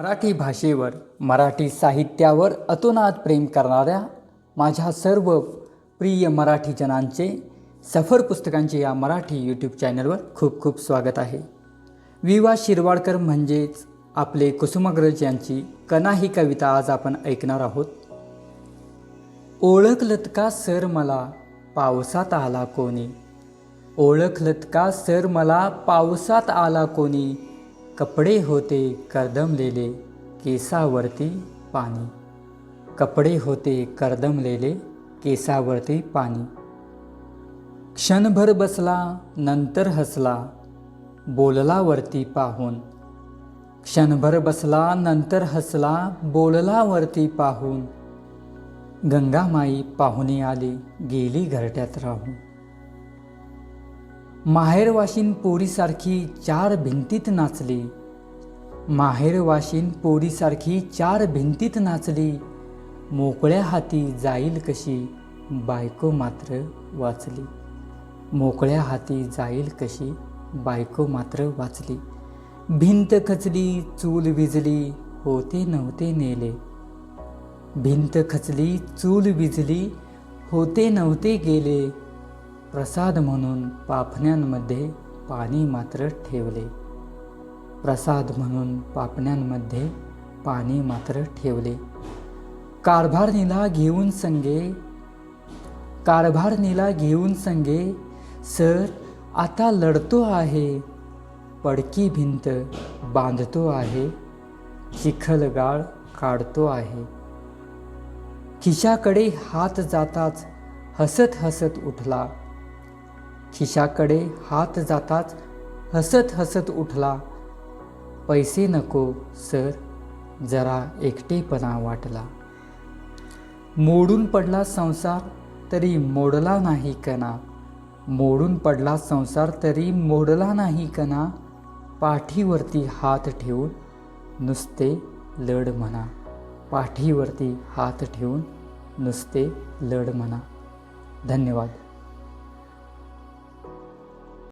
मराठी भाषेवर मराठी साहित्यावर अतोनात प्रेम करणाऱ्या माझ्या सर्व प्रिय मराठीजनांचे सफर पुस्तकांचे या मराठी यूट्यूब चॅनलवर खूप खूप स्वागत आहे. विवा शिरवाडकर म्हणजेच आपले कुसुमाग्रज यांची कना ही कविता आज आपण ऐकणार आहोत. ओळखलत का सर मला पावसात आला कोणी? ओळखलत का सर मला पावसात आला कोणी? कपडे होते कर्दमलेले केसावरती पाणी. कपडे होते कर्दमलेले केसावरती पाणी. क्षणभर बसला नंतर हसला बोललावरती पाहून. क्षणभर बसला नंतर हसला बोललावरती पाहून. गंगामाई पाहुणे आली गेली घरट्यात राहून. माहेरवाशीन पोरीसारखी चार भिंतीत नाचली. माहेरवाशीन पोरीसारखी चार भिंतीत नाचली. मोकळ्या हाती जाईल कशी बायको मात्र वाचली. मोकळ्या हाती जाईल कशी बायको मात्र वाचली. भिंत खचली चूल विजली होते नव्हते नेले. भिंत खचली चूल विजली होते नव्हते गेले. प्रसाद म्हणून पापण्यांमध्ये पाणी मात्र ठेवले. प्रसाद म्हणून पापण्यांमध्ये पाणी मात्र ठेवले. कारभारणीला घेऊन संगे कारभारणीला घेऊन संगे सर आता लढतो आहे. पडकी भिंत बांधतो आहे. चिखलगाळ काढतो आहे. खिशाकडे हात जाताच हसत हसत उठला. खिशाकडे हात जाताच हसत हसत उठला. पैसे नको सर जरा एकटेपणा वाटला. मोडून पडला संसार तरी मोडला नाही कणा. मोडून पडला संसार तरी मोडला नाही कणा. पाठीवरती हात ठेवून नुसते लढ म्हणा. पाठीवरती हात ठेवून नुसते लढ म्हणा. धन्यवाद.